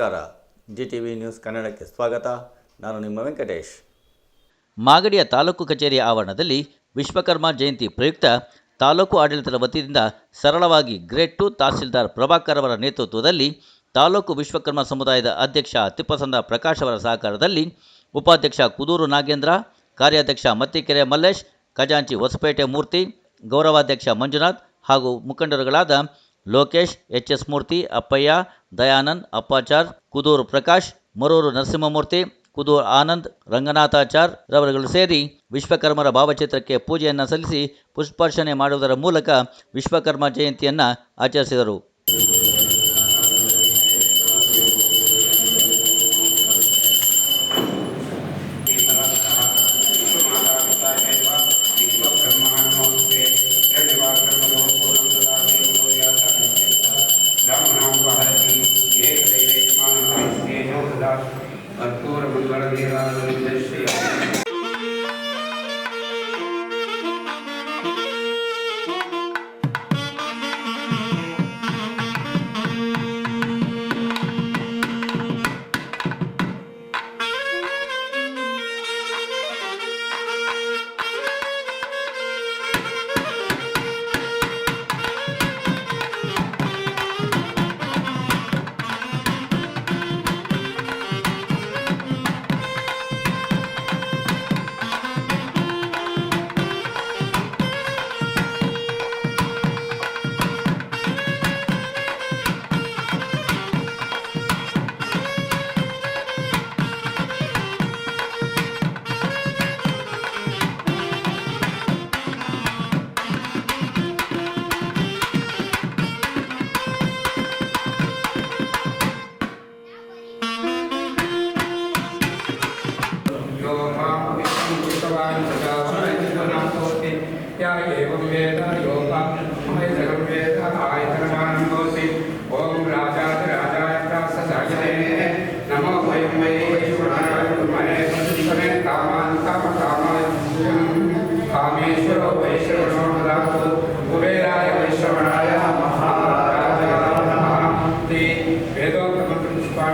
ನಮಸ್ಕಾರ. G T V news ಕನ್ನಡಕ್ಕೆ ಸ್ವಾಗತ. ನಾನು ನಿಮ್ಮ ವೆಂಕಟೇಶ್. ಮಾಗಡಿಯ ತಾಲೂಕು ಕಚೇರಿ ಆವರಣದಲ್ಲಿ ವಿಶ್ವಕರ್ಮ ಜಯಂತಿ ಪ್ರಯುಕ್ತ ತಾಲೂಕು ಆಡಳಿತದ ವತಿಯಿಂದ ಸರಳವಾಗಿ ಗ್ರೇಡ್ ಟು ತಹಸೀಲ್ದಾರ್ ಪ್ರಭಾಕರ್ ಅವರ ನೇತೃತ್ವದಲ್ಲಿ ತಾಲೂಕು ವಿಶ್ವಕರ್ಮ ಸಮುದಾಯದ ಅಧ್ಯಕ್ಷ ತಿಪ್ಪಸಂದ ಪ್ರಕಾಶ್ ಅವರ ಸಹಕಾರದಲ್ಲಿ ಉಪಾಧ್ಯಕ್ಷ ಕುದೂರು ನಾಗೇಂದ್ರ, ಕಾರ್ಯಾಧ್ಯಕ್ಷ ಮತ್ತಿಕೆರೆ ಮಲ್ಲೇಶ್, ಖಜಾಂಚಿ ಹೊಸಪೇಟೆ ಮೂರ್ತಿ, ಗೌರವಾಧ್ಯಕ್ಷ ಮಂಜುನಾಥ್ ಹಾಗೂ ಮುಖಂಡರುಗಳಾದ ಲೋಕೇಶ್ ಎಚ್ ಎಸ್ ಮೂರ್ತಿ ಅಪ್ಪಯ್ಯ, ದಯಾನಂದ್, ಅಪ್ಪಾಚಾರ್, ಕುದೂರು ಪ್ರಕಾಶ್, ಮರೂರು ನರಸಿಂಹಮೂರ್ತಿ, ಕುದೂರು ಆನಂದ್, ರಂಗನಾಥಾಚಾರ್ ರವರುಗಳು ಸೇರಿ ವಿಶ್ವಕರ್ಮರ ಭಾವಚಿತ್ರಕ್ಕೆ ಪೂಜೆಯನ್ನು ಸಲ್ಲಿಸಿ ಪುಷ್ಪಾರ್ಚನೆ ಮಾಡುವುದರ ಮೂಲಕ ವಿಶ್ವಕರ್ಮ ಜಯಂತಿಯನ್ನು ಆಚರಿಸಿದರು. கற்பூர மங்கள நீராதனை செய்ய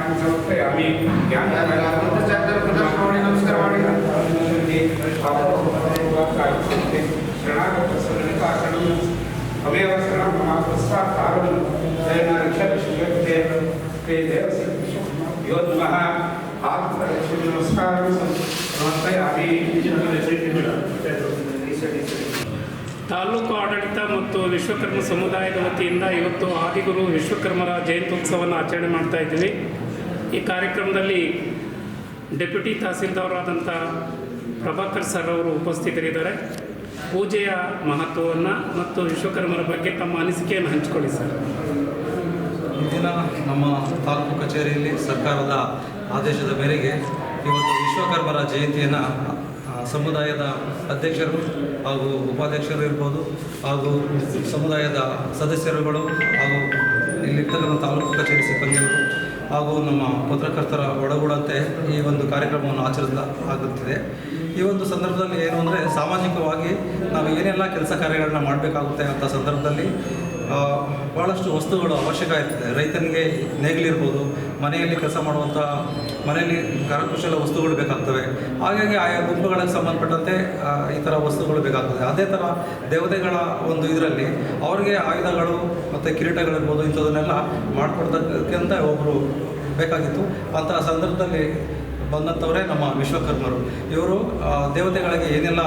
वेदोक्तमन्त्रपुष्पाणि समर्पयामि ज्ञानकलामन्त्रचक्रप्रदर्शनाणि नमस्कारवाणि शरणागतसन्निपाशनं हमेव शरणं मम पुष्पाकारं जयन रक्षते ते देवस्य यो नमः आत्मरक्षे नमस्कारं समर्पयामि ತಾಲೂಕು ಆಡಳಿತ ಮತ್ತು ವಿಶ್ವಕರ್ಮ ಸಮುದಾಯದ ವತಿಯಿಂದ ಇವತ್ತು ಆದಿಗುರು ವಿಶ್ವಕರ್ಮರ ಜಯಂತ್ಯುತ್ಸವವನ್ನು ಆಚರಣೆ ಮಾಡ್ತಾ ಇದ್ದೀವಿ ಈ ಕಾರ್ಯಕ್ರಮದಲ್ಲಿ ಡೆಪ್ಯೂಟಿ ತಹಸೀಲ್ದಾರರಾದಂಥ ಪ್ರಭಾಕರ್ ಸರ್ ಅವರು ಉಪಸ್ಥಿತರಿದ್ದಾರೆ. ಪೂಜೆಯ ಮಹತ್ವವನ್ನು ಮತ್ತು ವಿಶ್ವಕರ್ಮರ ಬಗ್ಗೆ ತಮ್ಮ ಅನಿಸಿಕೆಯನ್ನು ಹಂಚಿಕೊಳ್ಳಿ ಸರ್. ಇಂದಿನ ನಮ್ಮ ತಾಲೂಕು ಕಚೇರಿಯಲ್ಲಿ ಸರ್ಕಾರದ ಆದೇಶದ ಮೇರೆಗೆ ಇವತ್ತು ವಿಶ್ವಕರ್ಮರ ಜಯಂತಿಯನ್ನು ಸಮುದಾಯದ ಅಧ್ಯಕ್ಷರು ಹಾಗೂ ಉಪಾಧ್ಯಕ್ಷರು ಇರ್ಬೋದು ಹಾಗೂ ಸಮುದಾಯದ ಸದಸ್ಯರುಗಳು ಹಾಗೂ ಇಲ್ಲಿರ್ತಕ್ಕಂಥ ತಾಲೂಕು ಕಚೇರಿ ಸಿಬ್ಬಂದಿಗಳು ಹಾಗೂ ನಮ್ಮ ಪತ್ರಕರ್ತರ ಒಳಗೂಡಂತೆ ಈ ಒಂದು ಕಾರ್ಯಕ್ರಮವನ್ನು ಆಚರಿಸ ಆಗುತ್ತಿದೆ. ಈ ಒಂದು ಸಂದರ್ಭದಲ್ಲಿ ಏನು ಅಂದರೆ ಸಾಮಾಜಿಕವಾಗಿ ನಾವು ಏನೆಲ್ಲ ಕೆಲಸ ಕಾರ್ಯಗಳನ್ನ ಮಾಡಬೇಕಾಗುತ್ತೆ ಅಂತ ಸಂದರ್ಭದಲ್ಲಿ ಭಾಳಷ್ಟು ವಸ್ತುಗಳು ಅವಶ್ಯಕ ಇರ್ತದೆ. ರೈತನಿಗೆ ನೇಗಿಲಿರ್ಬೋದು ಮನೆಯಲ್ಲಿ ಕೆಲಸ ಮಾಡುವಂಥ ಮನೆಯಲ್ಲಿ ಕರಕುಶಲ ವಸ್ತುಗಳು ಬೇಕಾಗ್ತವೆ. ಹಾಗಾಗಿ ಆಯಾ ಗುಂಪುಗಳಿಗೆ ಸಂಬಂಧಪಟ್ಟಂತೆ ಈ ಥರ ವಸ್ತುಗಳು ಬೇಕಾಗ್ತದೆ. ಅದೇ ಥರ ದೇವತೆಗಳ ಒಂದು ಇದರಲ್ಲಿ ಅವರಿಗೆ ಆಯುಧಗಳು ಮತ್ತು ಕಿರೀಟಗಳಿರ್ಬೋದು, ಇಂಥದನ್ನೆಲ್ಲ ಮಾಡಿಕೊಡ್ತಕ್ಕಂಥ ಒಬ್ಬರು ಬೇಕಾಗಿತ್ತು. ಅಂತಹ ಸಂದರ್ಭದಲ್ಲಿ ಬಂದಂಥವರೇ ನಮ್ಮ ವಿಶ್ವಕರ್ಮರು. ಇವರು ದೇವತೆಗಳಿಗೆ ಏನೆಲ್ಲ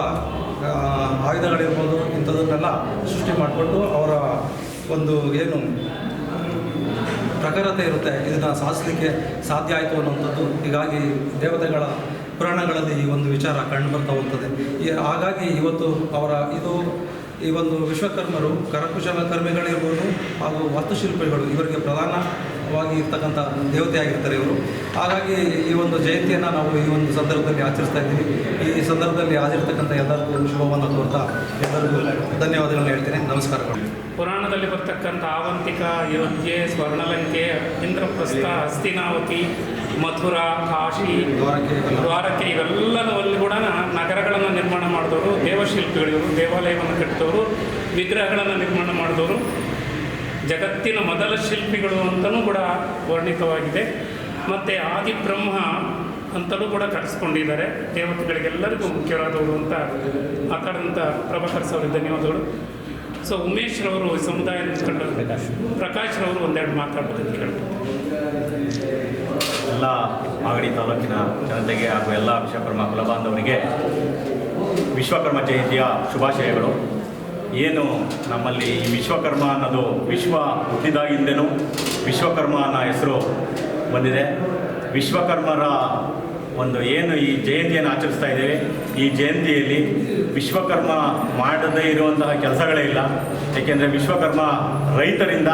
ಆಯುಧಗಳಿರ್ಬೋದು, ಇಂಥದನ್ನೆಲ್ಲ ಸೃಷ್ಟಿ ಮಾಡಿಕೊಟ್ಟು ಅವರ ಒಂದು ಏನು ಪ್ರಖರತೆ ಇರುತ್ತೆ, ಇದನ್ನು ಸಾಧಿಸಲಿಕ್ಕೆ ಸಾಧ್ಯ ಆಯಿತು ಅನ್ನುವಂಥದ್ದು. ಹೀಗಾಗಿ ದೇವತೆಗಳ ಪುರಾಣಗಳಲ್ಲಿ ಈ ಒಂದು ವಿಚಾರ ಕಂಡು ಬರ್ತಾ ಹೋಗ್ತದೆ. ಹಾಗಾಗಿ ಇವತ್ತು ಅವರ ಇದು, ಈ ಒಂದು ವಿಶ್ವಕರ್ಮರು ಕರಕುಶಲ ಕರ್ಮಿಗಳಿರ್ಬೋದು ಹಾಗೂ ವಾಸ್ತುಶಿಲ್ಪಿಗಳು ಇವರಿಗೆ ಪ್ರಧಾನವಾಗಿ ಇರ್ತಕ್ಕಂಥ ದೇವತೆಯಾಗಿರ್ತಾರೆ ಇವರು. ಹಾಗಾಗಿ ಈ ಒಂದು ಜಯಂತಿಯನ್ನು ನಾವು ಈ ಒಂದು ಸಂದರ್ಭದಲ್ಲಿ ಆಚರಿಸ್ತಾ ಇದ್ದೀವಿ. ಸಂದರ್ಭದಲ್ಲಿ ಹಾಜರಿರ್ತಕ್ಕಂಥ ಎಲ್ಲರಿಗೂ ಶುಭವನ್ನು ಕೋರ್ತಾ. ಎಲ್ಲರಿಗೂ ಧನ್ಯವಾದಗಳನ್ನು ಹೇಳ್ತೇನೆ. ನಮಸ್ಕಾರಗಳು. ಪುರಾಣದಲ್ಲಿ ಬರ್ತಕ್ಕಂಥ ಆವಂತಿಕ ಅಯೋಧ್ಯೆ ಸ್ವರ್ಣಲಂಕೆ ಇಂದ್ರಪ್ರಸ್ಥ ಹಸ್ತಿನಾವತಿ ಮಥುರಾ ಕಾಶಿ. ದ್ವಾರಕೆ ಇವೆಲ್ಲದಲ್ಲಿ ಕೂಡ ನಗರಗಳನ್ನು ನಿರ್ಮಾಣ ಮಾಡಿದವರು ದೇವಶಿಲ್ಪಿಗಳಿವರು ದೇವಾಲಯವನ್ನು ಕಟ್ಟಿದವರು ವಿಗ್ರಹಗಳನ್ನು ನಿರ್ಮಾಣ ಮಾಡಿದವರು. ಜಗತ್ತಿನ ಮೊದಲ ಶಿಲ್ಪಿಗಳು ಅಂತಲೂ ಕೂಡ ವರ್ಣಿತವಾಗಿದೆ. ಮತ್ತು ಆದಿಬ್ರಹ್ಮ ಅಂತಲೂ ಕೂಡ ಕರೆಸ್ಕೊಂಡಿದ್ದಾರೆ. ದೇವತೆಗಳಿಗೆಲ್ಲರಿಗೂ ಮುಖ್ಯವಾದವರು ಅಂತ ಮಾತಾಡಿದಂಥ ಪ್ರಭಾಕರ್ ಸರ್ ಧನ್ಯವಾದಗಳು. ಸೊ ಉಮೇಶ್ ರವರು ಈ ಸಮುದಾಯ ಮುಖಂಡ, ಪ್ರಕಾಶ್ ರವರು ಒಂದೆರಡು ಮಾತಾಡ್ಬೋದು ಅಂತ ಕೇಳ್ಬೋದು ಎಲ್ಲ ಮಾಗಡಿ ತಾಲೂಕಿನ ಜನತೆಗೆ ಹಾಗೂ ಎಲ್ಲ ವಿಶ್ವಕರ್ಮ ಕುಲಬಾಂಧವರಿಗೆ ವಿಶ್ವಕರ್ಮ ಜಯಂತಿಯ ಶುಭಾಶಯಗಳು. ಏನು ನಮ್ಮಲ್ಲಿ ಈ ವಿಶ್ವಕರ್ಮ ಅನ್ನೋದು ವಿಶ್ವ ಹುಟ್ಟಿದಾಗಿಂದೇನು ವಿಶ್ವಕರ್ಮ ಅನ್ನೋ ಹೆಸರು ಬಂದಿದೆ. ವಿಶ್ವಕರ್ಮರ ಒಂದು ಏನು ಈ ಜಯಂತಿಯನ್ನು ಆಚರಿಸ್ತಾ ಇದ್ದೇವೆ, ಈ ಜಯಂತಿಯಲ್ಲಿ ವಿಶ್ವಕರ್ಮ ಮಾಡದೇ ಇರುವಂತಹ ಕೆಲಸಗಳೇ ಇಲ್ಲ. ಏಕೆಂದರೆ ವಿಶ್ವಕರ್ಮ ರೈತರಿಂದ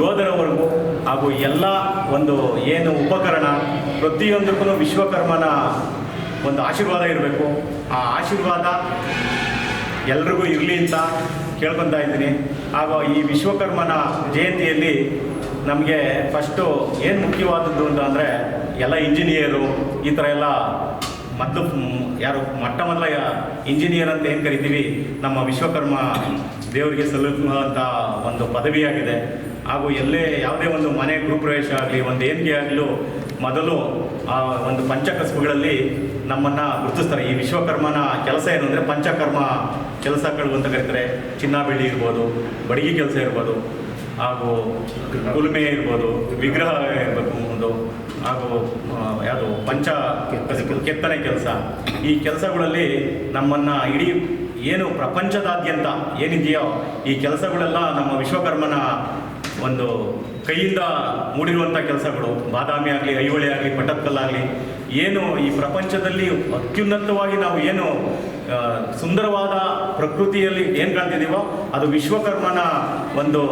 ಯೋಧರವರೆಗೂ ಹಾಗೂ ಎಲ್ಲ ಒಂದು ಏನು ಉಪಕರಣ, ಪ್ರತಿಯೊಂದಕ್ಕೂ ವಿಶ್ವಕರ್ಮನ ಒಂದು ಆಶೀರ್ವಾದ ಇರಬೇಕು. ಆ ಆಶೀರ್ವಾದ ಎಲ್ರಿಗೂ ಇರಲಿ ಅಂತ ಕೇಳ್ಕೊತಾ ಇದ್ದೀನಿ. ಹಾಗೂ ಈ ವಿಶ್ವಕರ್ಮನ ಜಯಂತಿಯಲ್ಲಿ ನಮಗೆ ಫಸ್ಟು ಏನು ಮುಖ್ಯವಾದದ್ದು ಅಂತ ಅಂದರೆ ಎಲ್ಲ ಇಂಜಿನಿಯರು ಈ ಥರ ಎಲ್ಲ ಮತ್ತು ಯಾರು ಮೊಟ್ಟ ಮೊದಲ ಇಂಜಿನಿಯರ್ ಅಂತ ಏನು ಕರಿತೀವಿ? ನಮ್ಮ ವಿಶ್ವಕರ್ಮ ದೇವರಿಗೆ ಸಲ್ಲುವಂಥ ಒಂದು ಪದವಿಯಾಗಿದೆ. ಹಾಗೂ ಎಲ್ಲೇ ಯಾವುದೇ ಒಂದು ಮನೆ ಗೃಹಪ್ರವೇಶ ಆಗಲಿ, ಒಂದು ಏನಿಗೆ ಆಗಲೂ ಮೊದಲು ಆ ಒಂದು ಪಂಚಕಸ್ಬುಗಳಲ್ಲಿ ನಮ್ಮನ್ನು ಗುರುತಿಸ್ತಾರೆ. ಈ ವಿಶ್ವಕರ್ಮನ ಕೆಲಸ ಏನು ಅಂದರೆ ಪಂಚಕರ್ಮ ಕೆಲಸಗಳು ಅಂತ ಕರೀತಾರೆ. ಚಿನ್ನ ಬೆಳ್ಳಿ ಇರ್ಬೋದು, ಬಡಗಿ ಕೆಲಸ ಇರ್ಬೋದು. ಹಾಗೂ ಗುಲ್ಮೆ ಇರ್ಬೋದು ವಿಗ್ರಹ ಇರಬೇಕು ಒಂದು, ಹಾಗೂ ಯಾವುದು, ಪಂಚ ಕೆತ್ತನೆ ಕೆಲಸ. ಈ ಕೆಲಸಗಳಲ್ಲಿ ನಮ್ಮನ್ನು ಇಡೀ ಏನು ಪ್ರಪಂಚದಾದ್ಯಂತ ಏನಿದೆಯೋ ಈ ಕೆಲಸಗಳೆಲ್ಲ ನಮ್ಮ ವಿಶ್ವಕರ್ಮನ ಒಂದು ಕೈಯಿಂದ ಮೂಡಿರುವಂಥ ಕೆಲಸಗಳು. ಬಾದಾಮಿ ಆಗಲಿ, ಐಹೊಳೆ ಆಗಲಿ ಪಟ್ಟದಕಲ್ಲಾಗಲಿ ಏನು ಈ ಪ್ರಪಂಚದಲ್ಲಿ ಅತ್ಯುನ್ನತವಾಗಿ ನಾವು ಏನು ಸುಂದರವಾದ ಪ್ರಕೃತಿಯಲ್ಲಿ ಏನು ಕಾಣ್ತಿದ್ದೀವೋ ಅದು ವಿಶ್ವಕರ್ಮನ ಒಂದು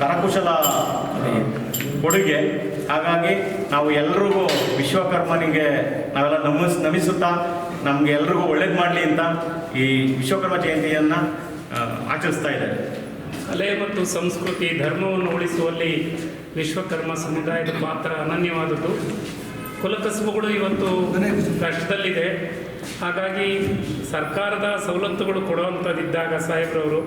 ಕರಕುಶಲ ಕೊಡುಗೆ. ಹಾಗಾಗಿ ನಾವು ಎಲ್ರಿಗೂ ವಿಶ್ವಕರ್ಮನಿಗೆ ನಾವೆಲ್ಲ ನಮಿಸ್, ನಮಿಸುತ್ತಾ ನಮಗೆ ಎಲ್ರಿಗೂ ಒಳ್ಳೇದು ಮಾಡಲಿ ಅಂತ ಈ ವಿಶ್ವಕರ್ಮ ಜಯಂತಿಯನ್ನು ಆಚರಿಸ್ತಾ ಇದ್ದಾರೆ ಕಲೆ ಮತ್ತು ಸಂಸ್ಕೃತಿ, ಧರ್ಮವನ್ನು ಉಳಿಸುವಲ್ಲಿ ವಿಶ್ವಕರ್ಮ ಸಮುದಾಯದ ಪಾತ್ರ ಅನನ್ಯವಾದದ್ದು. ಕುಲಕಸುಬುಗಳು ಇವತ್ತು ಕಷ್ಟದಲ್ಲಿದೆ. ಹಾಗಾಗಿ ಸರ್ಕಾರದ ಸವಲತ್ತುಗಳು ಕೊಡುವಂಥದ್ದಿದ್ದಾಗ ಸಾಹೇಬ್ರವರು,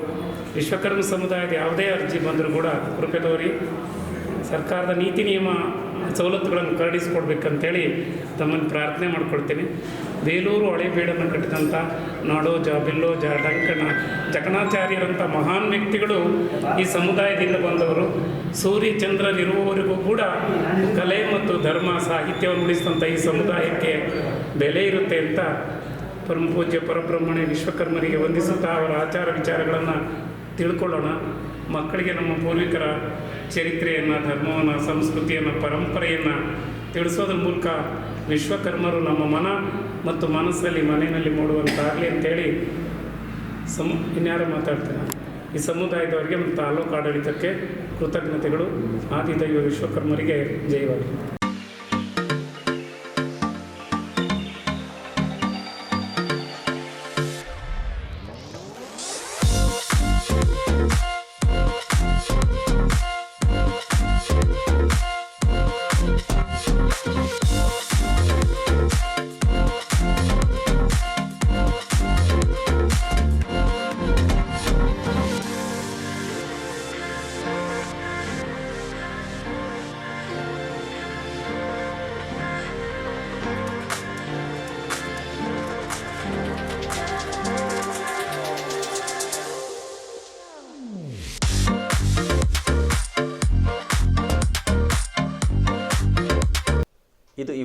ವಿಶ್ವಕರ್ಮ ಸಮುದಾಯದ ಯಾವುದೇ ಅರ್ಜಿ ಬಂದರೂ ಕೂಡ ಕೃಪೆ ತೋರಿ ಸರ್ಕಾರದ ನೀತಿ ನಿಯಮ ಸವಲತ್ತುಗಳನ್ನು ಕರಡಿಸಿಕೊಡ್ಬೇಕಂತೇಳಿ ತಮ್ಮನ್ನು ಪ್ರಾರ್ಥನೆ ಮಾಡ್ಕೊಳ್ತೀನಿ. ಬೇಲೂರು ಹಳೆಬೀಡನ್ನು ಕಟ್ಟಿದಂಥ ನಾಡೋಜ ಬಿಲ್ಲೋಜ ಡಂಕಣ ಜಕಣಾಚಾರ್ಯರಂಥ ಮಹಾನ್ ವ್ಯಕ್ತಿಗಳು ಈ ಸಮುದಾಯದಿಂದ ಬಂದವರು. ಸೂರ್ಯ ಚಂದ್ರರಿರುವವರೆಗೂ ಕೂಡ ಕಲೆ ಮತ್ತು ಧರ್ಮ, ಸಾಹಿತ್ಯವನ್ನು ಉಳಿಸಿದಂಥ ಈ ಸಮುದಾಯಕ್ಕೆ ಬೆಲೆ ಇರುತ್ತೆ ಅಂತ ಪರಮ ಪೂಜ್ಯ ಪರಬ್ರಹ್ಮಣೆ ವಿಶ್ವಕರ್ಮರಿಗೆ ವಂದಿಸುತ್ತಾ ಅವರ ಆಚಾರ ವಿಚಾರಗಳನ್ನು ತಿಳ್ಕೊಳ್ಳೋಣ. ಮಕ್ಕಳಿಗೆ ನಮ್ಮ ಪೂರ್ವಿಕರ ಚರಿತ್ರೆಯನ್ನು, ಧರ್ಮವನ್ನು, ಸಂಸ್ಕೃತಿಯನ್ನು, ಪರಂಪರೆಯನ್ನು ತಿಳಿಸೋದ್ರ ಮೂಲಕ ವಿಶ್ವಕರ್ಮರು ನಮ್ಮ ಮನ ಮತ್ತು ಮನಸ್ಸಲ್ಲಿ, ಮನೆಯಲ್ಲಿ ಮೂಡುವಂತಾಗಲಿ ಅಂತೇಳಿ ಸಮ, ಇನ್ಯಾರು ಮಾತಾಡ್ತಾರೆ ಈ ಸಮುದಾಯದವರಿಗೆ ಮತ್ತು ತಾಲೂಕು ಆಡಳಿತಕ್ಕೆ ಕೃತಜ್ಞತೆಗಳು. ಆದಿದೈವ ವಿಶ್ವಕರ್ಮರಿಗೆ ಜಯವಾಗಲಿ.